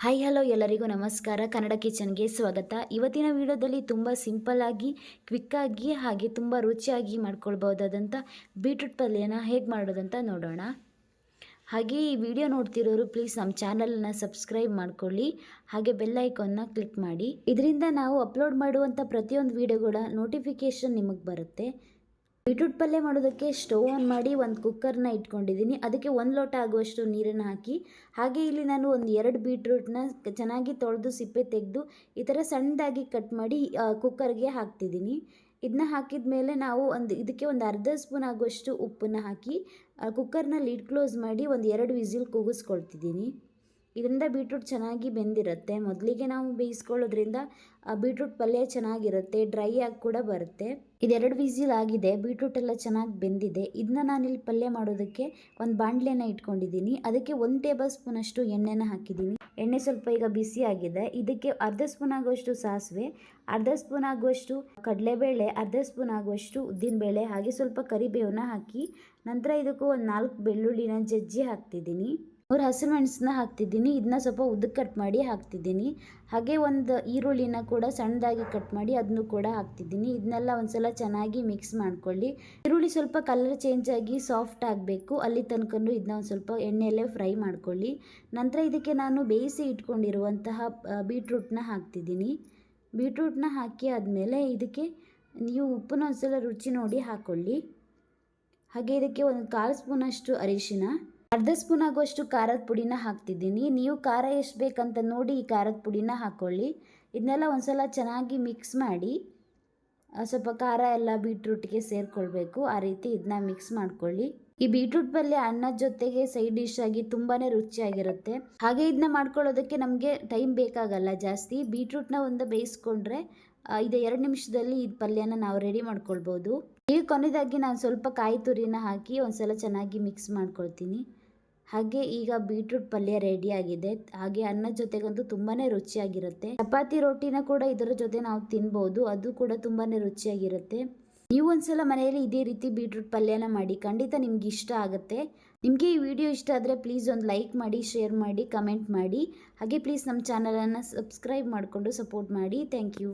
Hi hello ಎಲ್ಲರಿಗೂ ನಮಸ್ಕಾರ. ಕನ್ನಡ ಕಿಚನ್ಗೆ ಸ್ವಾಗತ. ಇವತ್ತಿನ ವಿಡಿಯೋದಲ್ಲಿ ತುಂಬ ಸಿಂಪಲ್ಲಾಗಿ ಕ್ವಿಕ್ಕಾಗಿ ಹಾಗೆ ತುಂಬ ರುಚಿಯಾಗಿ ಮಾಡ್ಕೊಳ್ಬೋದಾದಂಥ ಬೀಟ್ರೂಟ್ ಪಲ್ಯನ ಹೇಗೆ ಮಾಡೋದಂತ ನೋಡೋಣ. ಹಾಗೆ ಈ ವಿಡಿಯೋ ನೋಡ್ತಿರೋರು ಪ್ಲೀಸ್ ನಮ್ಮ ಚಾನಲನ್ನು ಸಬ್ಸ್ಕ್ರೈಬ್ ಮಾಡ್ಕೊಳ್ಳಿ. ಹಾಗೆ ಬೆಲ್ಲೈಕನ್ನ ಕ್ಲಿಕ್ ಮಾಡಿ. ಇದರಿಂದ ನಾವು ಅಪ್ಲೋಡ್ ಮಾಡುವಂಥ ಪ್ರತಿಯೊಂದು ವಿಡಿಯೋಗಳ ನೋಟಿಫಿಕೇಷನ್ ನಿಮಗೆ ಬರುತ್ತೆ. ಬೀಟ್ರೂಟ್ ಪಲ್ಯ ಮಾಡೋದಕ್ಕೆ ಸ್ಟವ್ ಆನ್ ಮಾಡಿ ಒಂದು ಕುಕ್ಕರ್ನ ಇಟ್ಕೊಂಡಿದ್ದೀನಿ. ಅದಕ್ಕೆ ಒಂದು ಲೋಟ ಆಗುವಷ್ಟು ನೀರನ್ನು ಹಾಕಿ, ಹಾಗೆ ಇಲ್ಲಿ ನಾನು ಒಂದು ಎರಡು ಬೀಟ್ರೂಟ್ನ ಚೆನ್ನಾಗಿ ತೊಳೆದು ಸಿಪ್ಪೆ ತೆಗೆದು ಈ ಥರ ಸಣ್ಣದಾಗಿ ಕಟ್ ಮಾಡಿ ಕುಕ್ಕರ್ಗೆ ಹಾಕ್ತಿದ್ದೀನಿ. ಇದನ್ನ ಹಾಕಿದ ಮೇಲೆ ನಾವು ಒಂದು, ಇದಕ್ಕೆ ಒಂದು ಅರ್ಧ ಸ್ಪೂನ್ ಆಗುವಷ್ಟು ಉಪ್ಪನ್ನು ಹಾಕಿ ಕುಕ್ಕರ್ನ ಲಿಡ್ ಕ್ಲೋಸ್ ಮಾಡಿ ಒಂದು ಎರಡು ವಿಸಿಲ್ ಕೂಗಿಸ್ಕೊಳ್ತಿದ್ದೀನಿ. ಇದರಿಂದ ಬೀಟ್ರೂಟ್ ಚೆನ್ನಾಗಿ ಬೆಂದಿರುತ್ತೆ. ಮೊದಲಿಗೆ ನಾವು ಬೇಯಿಸ್ಕೊಳ್ಳೋದ್ರಿಂದ ಬೀಟ್ರೂಟ್ ಪಲ್ಯ ಚೆನ್ನಾಗಿರುತ್ತೆ, ಡ್ರೈ ಆಗಿ ಕೂಡ ಬರುತ್ತೆ. ಇದೆರಡು ವಿಸಿಲ್ ಆಗಿದೆ, ಬೀಟ್ರೂಟ್ ಎಲ್ಲ ಚೆನ್ನಾಗಿ ಬೆಂದಿದೆ. ಇದನ್ನ ನಾನಿಲ್ಲಿ ಪಲ್ಯ ಮಾಡೋದಕ್ಕೆ ಒಂದು ಬಾಣಲೆನ ಇಟ್ಕೊಂಡಿದ್ದೀನಿ. ಅದಕ್ಕೆ ಒಂದು ಟೇಬಲ್ ಸ್ಪೂನ್ ಅಷ್ಟು ಎಣ್ಣೆನ ಹಾಕಿದ್ದೀನಿ. ಎಣ್ಣೆ ಸ್ವಲ್ಪ ಈಗ ಬಿಸಿ ಆಗಿದೆ. ಇದಕ್ಕೆ ಅರ್ಧ ಸ್ಪೂನ್ ಆಗುವಷ್ಟು ಸಾಸಿವೆ, ಅರ್ಧ ಸ್ಪೂನ್ ಆಗುವಷ್ಟು ಕಡಲೆಬೇಳೆ, ಅರ್ಧ ಸ್ಪೂನ್ ಆಗುವಷ್ಟು ಉದ್ದಿನಬೇಳೆ, ಹಾಗೆ ಸ್ವಲ್ಪ ಕರಿಬೇವನ್ನ ಹಾಕಿ ನಂತರ ಇದಕ್ಕೂ ಒಂದು ನಾಲ್ಕು ಬೆಳ್ಳುಳ್ಳಿನ ಜಜ್ಜಿ ಹಾಕ್ತಿದ್ದೀನಿ. ಮೂರು ಹಸಿರು ಮೆಣಸನ್ನ ಹಾಕ್ತಿದ್ದೀನಿ. ಇದನ್ನ ಸ್ವಲ್ಪ ಉದ್ದಕ್ಕೆ ಕಟ್ ಮಾಡಿ ಹಾಕ್ತಿದ್ದೀನಿ. ಹಾಗೆ ಒಂದು ಈರುಳ್ಳಿನ ಕೂಡ ಸಣ್ಣದಾಗಿ ಕಟ್ ಮಾಡಿ ಅದನ್ನು ಕೂಡ ಹಾಕ್ತಿದ್ದೀನಿ. ಇದನ್ನೆಲ್ಲ ಒಂದ್ಸಲ ಚೆನ್ನಾಗಿ ಮಿಕ್ಸ್ ಮಾಡ್ಕೊಳ್ಳಿ. ಈರುಳ್ಳಿ ಸ್ವಲ್ಪ ಕಲರ್ ಚೇಂಜ್ ಆಗಿ ಸಾಫ್ಟ್ ಆಗಬೇಕು. ಅಲ್ಲಿ ತನಕನೂ ಇದನ್ನ ಒಂದು ಸ್ವಲ್ಪ ಎಣ್ಣೆಯಲ್ಲೇ ಫ್ರೈ ಮಾಡ್ಕೊಳ್ಳಿ. ನಂತರ ಇದಕ್ಕೆ ನಾನು ಬೇಯಿಸಿ ಇಟ್ಕೊಂಡಿರುವಂತಹ ಬೀಟ್ರೂಟ್ನ ಹಾಕ್ತಿದ್ದೀನಿ. ಬೀಟ್ರೂಟ್ನ ಹಾಕಿ ಆದಮೇಲೆ ಇದಕ್ಕೆ ನೀವು ಉಪ್ಪನ್ನ ಒಂದ್ಸಲ ರುಚಿ ನೋಡಿ ಹಾಕ್ಕೊಳ್ಳಿ ಹಾಗೆ ಇದಕ್ಕೆ ಒಂದು ಕಾಲು ಸ್ಪೂನಷ್ಟು ಅರಿಶಿನ. ಅರ್ಧ ಸ್ಪೂನ್ ಆಗುವಷ್ಟು ಖಾರದ ಪುಡಿನ ಹಾಕ್ತಿದ್ದೀನಿ. ನೀವು ಖಾರ ಎಷ್ಟು ಬೇಕಂತ ನೋಡಿ ಈ ಖಾರದ ಪುಡಿನ ಹಾಕ್ಕೊಳ್ಳಿ ಇದನ್ನೆಲ್ಲ ಒಂದ್ಸಲ ಚೆನ್ನಾಗಿ ಮಿಕ್ಸ್ ಮಾಡಿ ಸ್ವಲ್ಪ ಖಾರ ಎಲ್ಲ ಬೀಟ್ರೂಟ್ಗೆ ಸೇರಿಕೊಳ್ಬೇಕು. ಆ ರೀತಿ ಇದನ್ನ ಮಿಕ್ಸ್ ಮಾಡ್ಕೊಳ್ಳಿ. ಈ ಬೀಟ್ರೂಟ್ ಪಲ್ಯ ಅನ್ನದ ಜೊತೆಗೆ ಸೈಡ್ ಡಿಶ್ ಆಗಿ ತುಂಬಾ ರುಚಿಯಾಗಿರುತ್ತೆ. ಹಾಗೆ ಇದನ್ನ ಮಾಡ್ಕೊಳ್ಳೋದಕ್ಕೆ ನಮಗೆ ಟೈಮ್ ಬೇಕಾಗಲ್ಲ ಜಾಸ್ತಿ. ಬೀಟ್ರೂಟ್ನ ಒಂದು ಬೇಯಿಸ್ಕೊಂಡ್ರೆ ಇದು ಎರಡು ನಿಮಿಷದಲ್ಲಿ ಈ ಪಲ್ಯನ ನಾವು ರೆಡಿ ಮಾಡ್ಕೊಳ್ಬೋದು. ಈಗ ಕೊನೆಯದಾಗಿ ನಾನು ಸ್ವಲ್ಪ ಕಾಯಿ ತುರಿನ ಹಾಕಿ ಒಂದ್ಸಲ ಚೆನ್ನಾಗಿ ಮಿಕ್ಸ್ ಮಾಡ್ಕೊಳ್ತೀನಿ. ಹಾಗೆ ಈಗ ಬೀಟ್ರೂಟ್ ಪಲ್ಯ ರೆಡಿ ಆಗಿದೆ. ಹಾಗೆ ಅನ್ನ ಜೊತೆಗಂತೂ ತುಂಬಾ ರುಚಿಯಾಗಿರುತ್ತೆ. ಚಪಾತಿ ರೊಟ್ಟಿನ ಕೂಡ ಇದರ ಜೊತೆ ನಾವು ತಿನ್ಬೋದು. ಅದು ಕೂಡ ತುಂಬಾ ರುಚಿಯಾಗಿರುತ್ತೆ. ನೀವು ಒಂದ್ಸಲ ಮನೆಯಲ್ಲಿ ಇದೇ ರೀತಿ ಬೀಟ್ರೂಟ್ ಪಲ್ಯನ ಮಾಡಿ ಖಂಡಿತ ನಿಮ್ಗೆ ಇಷ್ಟ ಆಗುತ್ತೆ. ನಿಮಗೆ ಈ ವಿಡಿಯೋ ಇಷ್ಟ ಆದರೆ ಪ್ಲೀಸ್ ಒಂದು ಲೈಕ್ ಮಾಡಿ ಶೇರ್ ಮಾಡಿ ಕಮೆಂಟ್ ಮಾಡಿ. ಹಾಗೆ ಪ್ಲೀಸ್ ನಮ್ಮ ಚಾನಲನ್ನು ಸಬ್ಸ್ಕ್ರೈಬ್ ಮಾಡಿಕೊಂಡು ಸಪೋರ್ಟ್ ಮಾಡಿ. Thank you